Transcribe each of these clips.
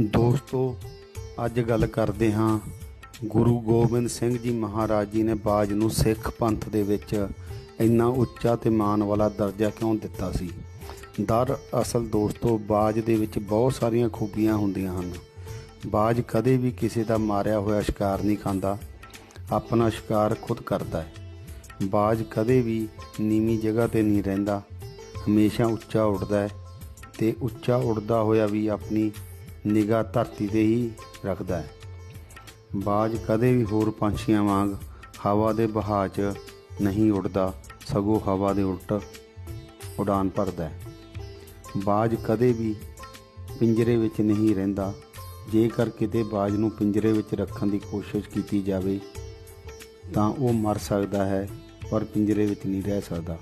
ਦੋਸਤੋ, ਅੱਜ ਗੱਲ ਕਰਦੇ ਹਾਂ ਗੁਰੂ ਗੋਬਿੰਦ ਸਿੰਘ ਜੀ ਮਹਾਰਾਜ ਜੀ ਨੇ ਬਾਜ ਨੂੰ ਸਿੱਖ ਪੰਥ ਦੇ ਵਿੱਚ ਇੰਨਾ ਉੱਚਾ ਤੇ ਮਾਣ ਵਾਲਾ ਦਰਜਾ ਕਿਉਂ ਦਿੱਤਾ ਸੀ? ਦਰ ਅਸਲ ਦੋਸਤੋ, ਬਾਜ ਦੇ ਵਿੱਚ ਬਹੁਤ ਸਾਰੀਆਂ ਖੂਬੀਆਂ ਹੁੰਦੀਆਂ ਹਨ। ਬਾਜ ਕਦੇ ਵੀ ਕਿਸੇ ਦਾ ਮਾਰਿਆ ਹੋਇਆ ਸ਼ਿਕਾਰ ਨਹੀਂ ਖਾਂਦਾ, ਆਪਣਾ ਸ਼ਿਕਾਰ ਖੁਦ ਕਰਦਾ ਹੈ। ਬਾਜ ਕਦੇ ਵੀ ਨੀਵੀਂ ਜਗ੍ਹਾ ਤੇ ਨਹੀਂ ਰਹਿੰਦਾ, ਹਮੇਸ਼ਾ ਉੱਚਾ ਉੱਡਦਾ ਹੈ ਤੇ ਉੱਚਾ ਉੱਡਦਾ ਹੋਇਆ ਵੀ ਆਪਣੀ ਨਿਗਾਹ ਧਰਤੀ ਤੇ ਹੀ ਰੱਖਦਾ ਹੈ। ਬਾਜ ਕਦੇ ਵੀ ਹੋਰ ਪੰਛੀਆਂ ਵਾਂਗ ਹਵਾ ਦੇ ਬਹਾਅ 'ਚ ਨਹੀਂ ਉੱਡਦਾ, ਸਗੋਂ ਹਵਾ ਦੇ ਉਲਟ ਉਡਾਨ ਭਰਦਾ ਹੈ। ਬਾਜ ਕਦੇ ਵੀ ਪਿੰਜਰੇ ਵਿੱਚ ਨਹੀਂ ਰਹਿੰਦਾ। ਜੇਕਰ ਕਿਤੇ ਬਾਜ ਨੂੰ ਪਿੰਜਰੇ ਵਿੱਚ ਰੱਖਣ ਦੀ ਕੋਸ਼ਿਸ਼ ਕੀਤੀ ਜਾਵੇ, ਤਾਂ ਉਹ ਮਰ ਸਕਦਾ ਹੈ, ਪਰ ਪਿੰਜਰੇ ਵਿੱਚ ਨਹੀਂ ਰਹਿ ਸਕਦਾ।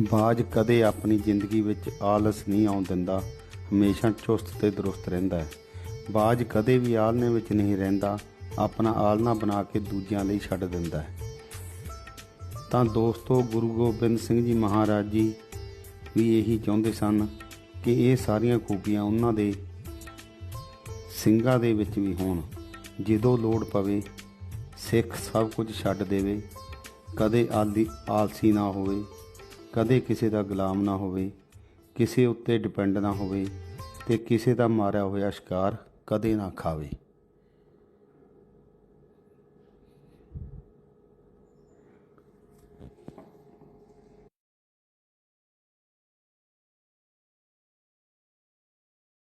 ਬਾਜ ਕਦੇ ਆਪਣੀ ਜ਼ਿੰਦਗੀ ਵਿੱਚ ਆਲਸ ਨਹੀਂ ਆਉਣ ਦਿੰਦਾ। ਹਮੇਸ਼ਾ ਚੁਸਤ ਤੇ ਦਰੁਸਤ ਰਹਿੰਦਾ ਹੈ। ਬਾਜ ਕਦੇ ਵੀ ਆਲਣੇ ਵਿੱਚ ਨਹੀਂ ਰਹਿੰਦਾ, ਆਪਣਾ ਆਲਨਾ ਬਣਾ ਕੇ ਦੂਜਿਆਂ ਲਈ ਛੱਡ ਦਿੰਦਾ ਹੈ। ਤਾਂ ਦੋਸਤੋ, ਗੁਰੂ ਗੋਬਿੰਦ ਸਿੰਘ ਜੀ ਮਹਾਰਾਜ ਜੀ ਵੀ ਇਹੀ ਚਾਹੁੰਦੇ ਸਨ ਕਿ ਇਹ ਸਾਰੀਆਂ ਖੂਬੀਆਂ ਉਹਨਾਂ ਦੇ ਸਿੰਘਾਂ ਦੇ ਵਿੱਚ ਵੀ ਹੋਣ। ਜਦੋਂ ਲੋੜ ਪਵੇ, ਸਿੱਖ ਸਭ ਕੁਝ ਛੱਡ ਦੇਵੇ। ਕਦੇ ਆਦੀ ਆਲਸੀ ਨਾ ਹੋਵੇ, ਕਦੇ ਕਿਸੇ ਦਾ ਗੁਲਾਮ ਨਾ ਹੋਵੇ। ਕਿਸੇ ਉੱਤੇ ਡਿਪੈਂਡ ਨਾ ਹੋਵੇ ਤੇ ਕਿਸੇ ਦਾ ਮਾਰਿਆ ਹੋਇਆ ਸ਼ਿਕਾਰ ਕਦੇ ਨਾ ਖਾਵੇ।